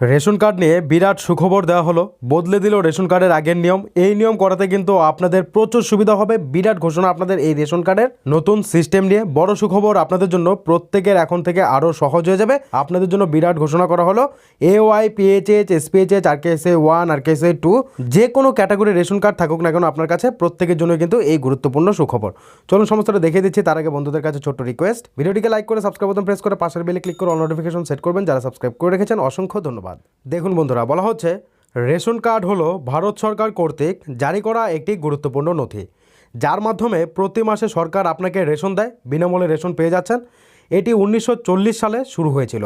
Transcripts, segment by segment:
Ration card নিয়ে বিরাট সুখবর দেওয়া হলো। বদলে দিল রেশন কার্ডের আগের নিয়ম। এই নিয়ম করাতে কিন্তু আপনাদের প্রচুর সুবিধা হবে। বিরাট ঘোষণা আপনাদের এই রেশন কার্ডের। নতুন সিস্টেম নিয়ে বড় সুখবর আপনাদের জন্য প্রত্যেকের এখন থেকে আরও সহজ হয়ে যাবে। আপনাদের জন্য বিরাট ঘোষণা করা হলো। A Y PHH SPHH R K S A one R K S A two যে কোনো ক্যাটাগরির রেশন কার্ড থাকুক না কেন আপনার কাছে প্রত্যেকের জন্য কিন্তু এই গুরুত্বপূর্ণ সুখবর। চলুন সমস্তটা দেখিয়ে দিচ্ছি। তার আগে বন্ধুদের কাছে ছোট্ট রিকোয়েস্ট ভিডিওটিকে লাইক করে সাবস্ক্রাইব বাটন প্রেস করে, পাশের বেলে ক্লিক করে অল নোটিফিকেশন সেট করবেন। যারা সাবস্ক্রাইব করে রেখেছেন, অসংখ্য ধন্যবাদ। দেখুন বন্ধুরা, বলা হচ্ছে রেশন কার্ড হলো ভারত সরকার কর্তৃক জারি করা একটি গুরুত্বপূর্ণ নথি, যার মাধ্যমে প্রতি মাসে সরকার আপনাকে রেশন দেয়, বিনামূল্যে রেশন পেয়ে যাচ্ছেন। এটি উনিশশো চল্লিশ সালে শুরু হয়েছিল।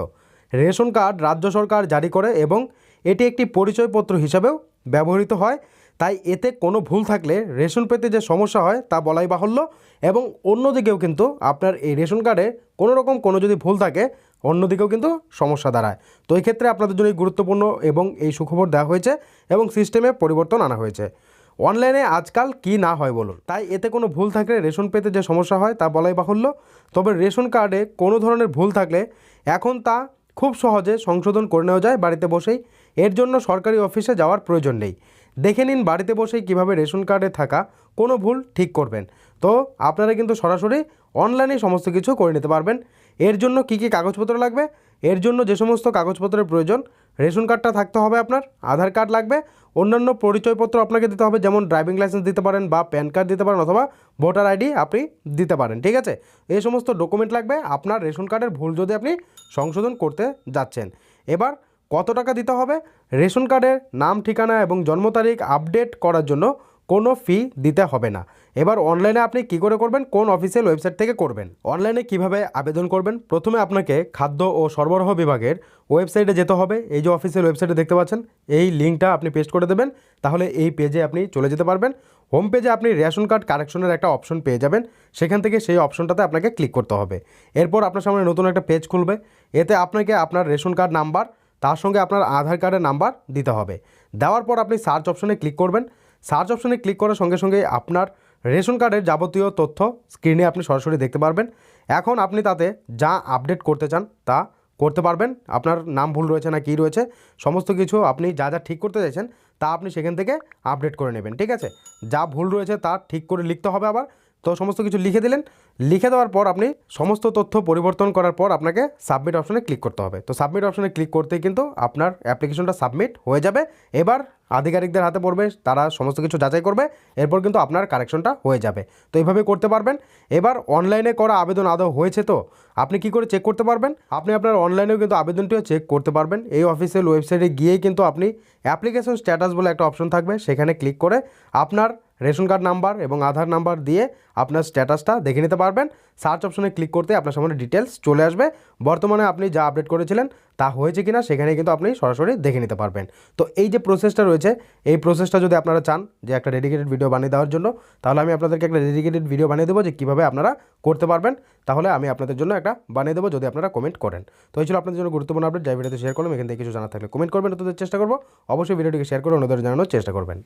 রেশন কার্ড রাজ্য সরকার জারি করে এবং এটি একটি পরিচয়পত্র হিসাবেও ব্যবহৃত হয়। তাই এতে কোনো ভুল থাকলে রেশন পেতে যে সমস্যা হয় তা বলাই বাহুল্য এবং অন্যদিকেও কিন্তু আপনার এই রেশন কার্ডে কোনো রকম কোনো যদি ভুল থাকে, অন্যদিকেও কিন্তু সমস্যা দাঁড়ায়। তো এই ক্ষেত্রে আপনাদের জন্য এই গুরুত্বপূর্ণ এবং এই সুখবর দেওয়া হয়েছে এবং সিস্টেমে পরিবর্তন আনা হয়েছে। অনলাইনে আজকাল কি না হয় বলুন। তাই এতে কোনো ভুল থাকলে রেশন পেতে যে সমস্যা হয় তা বলাই বাহুল্য। তবে রেশন কার্ডে কোনো ধরনের ভুল থাকলে এখন তা খুব সহজে সংশোধন করে নেওয়া যায় বাড়িতে বসেই। এর জন্য সরকারি অফিসে যাওয়ার প্রয়োজন নেই। দেখে নিন বাড়িতে বসেই কীভাবে রেশন কার্ডে থাকা কোনো ভুল ঠিক করবেন। তো আপনারা কিন্তু সরাসরি অনলাইনে সমস্ত কিছু করে নিতে পারবেন। এর জন্য কি কি কাগজপত্র লাগবে? এর জন্য যে সমস্ত কাগজপত্রের প্রয়োজন, রেশন কার্ডটা থাকতে হবে আপনার, আধার কার্ড লাগবে, অন্যান্য পরিচয়পত্র আপনাকে দিতে হবে, যেমন ড্রাইভিং লাইসেন্স দিতে পারেন বা প্যান কার্ড দিতে পারেন অথবা ভোটার আইডি আপনি দিতে পারেন, ঠিক আছে? এই সমস্ত ডকুমেন্ট লাগবে, আপনার রেশন কার্ডের ভুল যদি আপনি সংশোধন করতে যাচ্ছেন। এবার কত টাকা দিতে হবে? রেশন কার্ডের নাম, ঠিকানা এবং জন্ম তারিখ আপডেট করার জন্য কোনো ফি দিতে হবে না। এবার অনলাইনে আপনি কি করে করবেন? কোন অফিসিয়াল ওয়েবসাইট থেকে করবেন? অনলাইনে কীভাবে আবেদন করবেন? প্রথমে আপনাকে খাদ্য ও সরবরাহ বিভাগের ওয়েবসাইটে যেতে হবে। এই যে অফিসিয়াল ওয়েবসাইটে দেখতে পাচ্ছেন, এই লিঙ্কটা আপনি পেস্ট করে দেবেন। তাহলে এই পেজে আপনি চলে যেতে পারবেন। হোম পেজে আপনি রেশন কার্ড কারেকশনের একটা অপশন পেয়ে যাবেন। সেখান থেকে সেই অপশনটাতে আপনাকে ক্লিক করতে হবে। এরপর আপনার সামনে নতুন একটা পেজ খুলবে। এতে আপনাকে আপনার রেশন কার্ড নাম্বার তার সঙ্গে আপনার আধার কার্ডের নাম্বার দিতে হবে। দেওয়ার পর আপনি সার্চ অপশনে ক্লিক করবেন। সার্চ অপশনে ক্লিক করার সঙ্গে সঙ্গে আপনার রেশন কার্ডের যাবতীয় তথ্য স্ক্রিনে আপনি সরাসরি দেখতে পারবেন। এখন আপনি তাতে যা আপডেট করতে চান তা করতে পারবেন। আপনার নাম ভুল রয়েছে না কী রয়েছে, সমস্ত কিছু আপনি যা যা ঠিক করতে চাইছেন তা আপনি সেখান থেকে আপডেট করে নেবেন, ঠিক আছে? যা ভুল রয়েছে তা ঠিক করে লিখতে হবে আবার। তো সমস্ত কিছু লিখে দিলেন। লিখে দেওয়ার পর আপনি সমস্ত তথ্য পরিবর্তন করার পর আপনাকে সাবমিট অপশনে ক্লিক করতে হবে। তো সাবমিট অপশনে ক্লিক করতেই কিন্তু আপনার অ্যাপ্লিকেশনটা সাবমিট হয়ে যাবে। এবার আধিকারিকদের হাতে পড়বে, তারা সমস্ত কিছু যাচাই করবে, এরপর কিন্তু আপনার কারেকশনটা হয়ে যাবে। তো এইভাবে করতে পারবেন। এবার অনলাইনে করা আবেদন আদৌ হয়েছে তো? আপনি কি করে চেক করতে পারবেন? আপনি আপনার অনলাইনেও কিন্তু আবেদনটিও চেক করতে পারবেন। এই অফিসিয়াল ওয়েবসাইটে গিয়েই কিন্তু আপনি অ্যাপ্লিকেশন স্ট্যাটাস বলে একটা অপশন থাকবে, সেখানে ক্লিক করে আপনার রেশন কার্ড নাম্বার এবং আধার নাম্বার দিয়ে আপনার স্ট্যাটাসটা দেখে নিতে পারবেন। সার্চ অপশনে ক্লিক করতে আপনার সামনে ডিটেলস চলে আসবে। বর্তমানে আপনি যা আপডেট করেছিলেন তা হয়েছে কি না সেখানে কিন্তু আপনি সরাসরি দেখে নিতে পারবেন। তো এই যে প্রসেসটা রয়েছে, এই প্রসেসটা যদি আপনারা চান যে একটা ডেডিকেটেড ভিডিও বানিয়ে দেওয়ার জন্য, তাহলে আমি আপনাদেরকে একটা ডেডিকেটেড ভিডিও বানিয়ে দেবো যে কীভাবে আপনারা করতে পারবেন। তাহলে আমি আপনাদের জন্য একটা বানিয়ে দেবো যদি আপনারা কমেন্ট করেন। তো এই ছিল আপনাদের জন্য গুরুত্বপূর্ণ আপডেট যাই ভিডিওতে শেয়ার করলাম, এখান থেকে কিছু জানা থাকলে কমেন্ট করবেন। তো চেষ্টা করব, অবশ্যই ভিডিওটিকে শেয়ার করে অন্যদের জানানোর চেষ্টা করবেন।